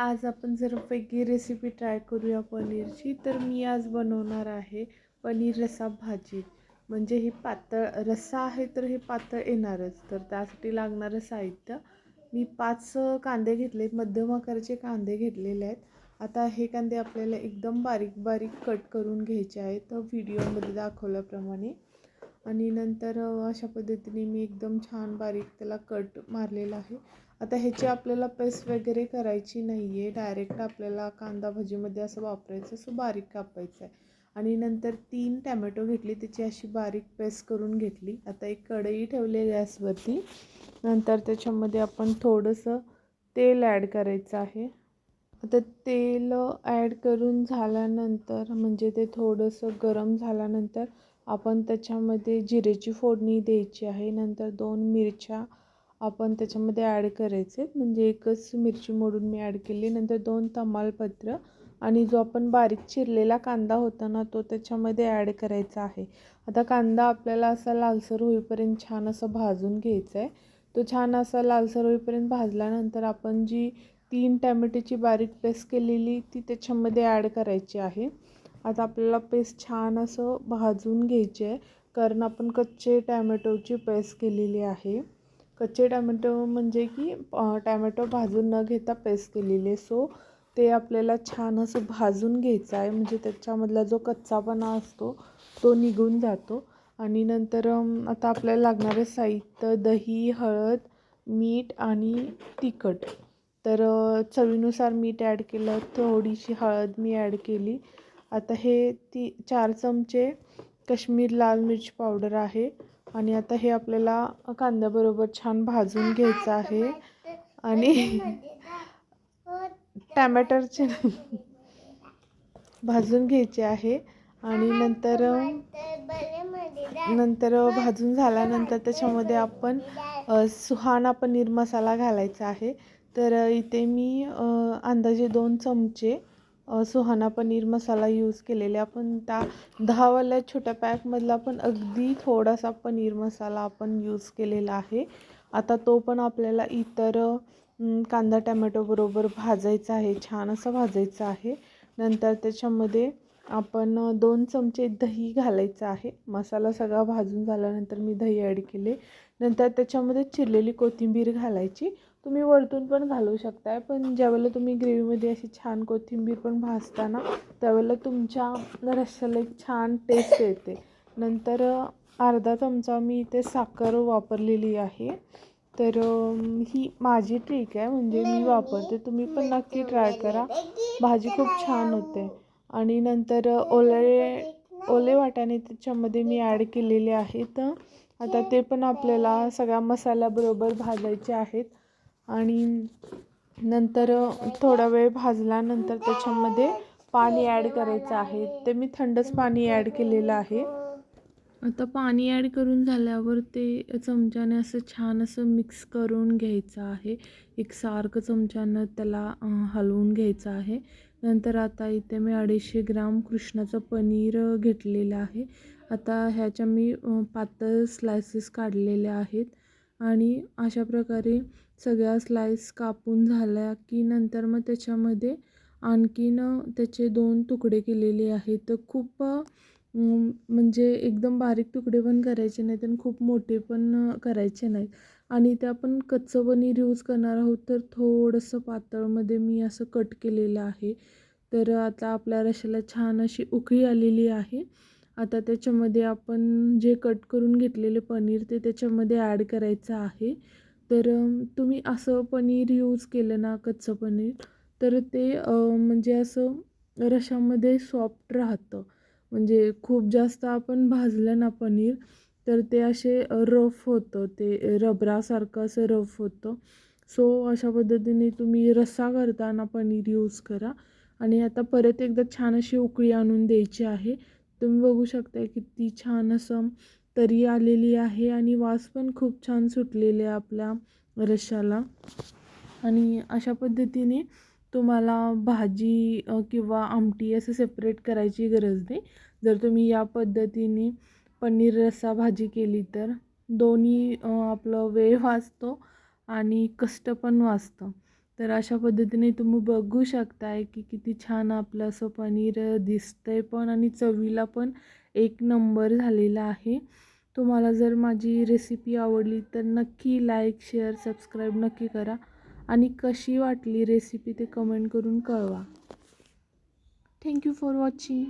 आज आपण जर वेगळी रेसिपी ट्राय करूया पनीरची. तर मी आज बनवणार आहे पनीर रसा भाजी. म्हणजे ही पातळ रस्सा आहे तर हे पातळ येणारच. तर त्यासाठी लागणारं साहित्य. मी पाच कांदे घेतले. मध्यम आकाराचे कांदे घेतलेले आहेत. आता हे कांदे आपल्याला एकदम बारीक बारीक कट करून घ्यायचे आहेत. व्हिडिओमध्ये दाखवल्याप्रमाणे. आणि नंतर अशा पद्धतीने मी एकदम छान बारीक त्याला कट मारलेला आहे. आता ह्याची आपल्याला पेस्ट वगैरे करायची नाही आहे डायरेक्ट आपल्याला कांदा भाजीमध्ये असं वापरायचं असं बारीक कापायचं आहे आणि नंतर तीन टॅमॅटो घेतली त्याची अशी बारीक पेस्ट करून घेतली. आता एक कढई ठेवली गॅसवरती. नंतर त्याच्यामध्ये आपण थोडंसं तेल ॲड करायचं आहे. आता तेल ॲड करून झाल्यानंतर म्हणजे ते थोडंसं गरम झाल्यानंतर आपण त्याच्यामध्ये जिरेची फोडणी द्यायची आहे. नंतर दोन मिरच्या आपण त्याच्यामध्ये ॲड करायचे. म्हणजे एकच मिरची मोडून मी ॲड केली. नंतर दोन तमालपत्र आणि जो आपण बारीक चिरलेला कांदा होता ना तो त्याच्यामध्ये ॲड करायचा आहे. आता कांदा आपल्याला असा लालसर होईपर्यंत छान असं भाजून घ्यायचा आहे तो छान असा लालसर होईपर्यंत भाजल्यानंतर आपण जी तीन टॅमॅटोची बारीक पेस्ट केलेली ती त्याच्यामध्ये ॲड करायची आहे. आता आपल्याला पेस्ट छान असं भाजून घ्यायची आहे कारण आपण कच्चे टॅमॅटोची पेस्ट केलेली आहे. कच्चे टॅमॅटो म्हणजे की टॅमॅटो भाजून न घेता पेस्ट केलेले सो ते आपल्याला छान असं भाजून घ्यायचं आहे. म्हणजे त्याच्यामधला जो कच्चापणा असतो तो निघून जातो. आणि नंतर आता आपल्याला लागणारे साहित्य दही हळद मीठ आणि तिखट. तर चवीनुसार मीठ ॲड केलं थोडीशी हळद मी ॲड केली. आता हे ती चार चमचे कश्मीर लाल मिरची पावडर आहे. आणि आता हे आपल्याला कांद्याबरोबर छान भाजून घ्यायचं आहे. आणि टॅमॅटरचे भाजून घ्यायचे आहे. आणि नंतर नंतर भाजून झाल्यानंतर त्याच्यामध्ये आपण सुहाना पनीर मसाला घालायचा आहे. तर इथे मी अंदाजे दोन चमचे सुहाना पनीर मसाला यूज केलेले आपण त्या दहावाल्या छोट्या पॅकमधला पण अगदी थोडासा पनीर मसाला आपण यूज केलेला आहे. आता तो पण आपल्याला इतर कांदा टॅमॅटोबरोबर भाजायचा आहे छान असं भाजायचं आहे. नंतर त्याच्यामध्ये आपण दोन चमचे दही घालायचं आहे. मसाला सगळा भाजून झाल्यानंतर मी दही ॲड केले. नंतर त्याच्यामध्ये चिरलेली कोथिंबीर घालायची. तुम्ही वरतून पण घालू शकताय पण ज्यावेळेला तुम्ही ग्रेव्हीमध्ये अशी छान कोथिंबीर पण भाजता ना त्यावेळेला तुमच्या रश्श्याला एक छान टेस्ट येते. नंतर अर्धा चमचा मी इथे साखर वापरलेली आहे. तर ही माझी ट्रिक आहे म्हणजे मी वापरते. तुम्ही पण नक्की ट्राय करा. भाजी खूप छान होते. आणि नंतर ओले ओले वाटाणे त्याच्यामध्ये मी ॲड केलेले आहेत. आता ते पण आपल्याला सगळ्या मसाल्याबरोबर भाजायचे आहेत. आणि नंतर थोडा वेळ भाजल्यानंतर त्याच्यामध्ये पाणी ॲड करायचं आहे. ते मी थंडच पाणी ॲड केलेलं आहे. आता पाणी ॲड करून झाल्यावर ते चमच्याने असं छान असं मिक्स करून घ्यायचं आहे. एक सारखं चमच्यानं त्याला हलवून घ्यायचं आहे. नंतर आता इथे मी अडीचशे ग्राम कृष्णाचं पनीर घेतलेलं आहे. आता ह्याच्या मी पातळ स्लायसेस काढलेल्या आहेत. आणि अशा प्रकारे सगळ्या स्लाईस कापून झाल्या की नंतर मग त्याच्यामध्ये आणखीन त्याचे दोन तुकडे केलेले आहेत. तर खूप म्हणजे एकदम बारीक तुकडे पण करायचे नाहीत आणि खूप मोठे पण करायचे नाहीत. आणि ते आपण कच्चं पनीर यूज करणार आहोत तर थोडंसं पातळमध्ये मी असं कट केलेलं आहे. तर आता आपल्या रशाला छान अशी उकळी आलेली आहे. आता त्याच्यामध्ये आपण जे कट करून घेतलेले पनीर ते त्याच्यामध्ये ॲड करायचं आहे. तर तुम्ही असं पनीर यूज केलं ना कच्चं पनीर तर ते म्हणजे असं रशामध्ये सॉफ्ट राहतं. म्हणजे खूप जास्त आपण भाजलं ना पनीर तर ते असे रफ होतं. ते रबरासारखं असं रफ होतं. सो अशा पद्धतीने तुम्ही रस्सा करताना पनीर यूज करा. आणि आता परत एकदा छान अशी उकळी आणून द्यायची आहे. तुम्ही बघू शकता किती छान असं तरी आलेली आहे आणि वास पण खूप छान सुटलेले आहे आपल्या रशाला आणि अशा पद्धतीने तुम्हाला भाजी किंवा आमटी असं सेपरेट करायची गरज नाही. जर तुम्ही या पद्धतीने पनीर रस्सा भाजी केली तर दोन्ही आपलं वेळ वाचतो आणि कष्ट पण वाचतं. तर अशा पद्धतीने तुम्ही बघू शकताय की किती छान आपलं असं पनीर दिसतंय पण आणि चवीला पण एक नंबर झालेला आहे. तुम्हाला जर माझी रेसिपी आवडली तर नक्की लाईक शेअर सबस्क्राईब नक्की करा आणि कशी वाटली रेसिपी ते कमेंट करून कळवा. Thank you for watching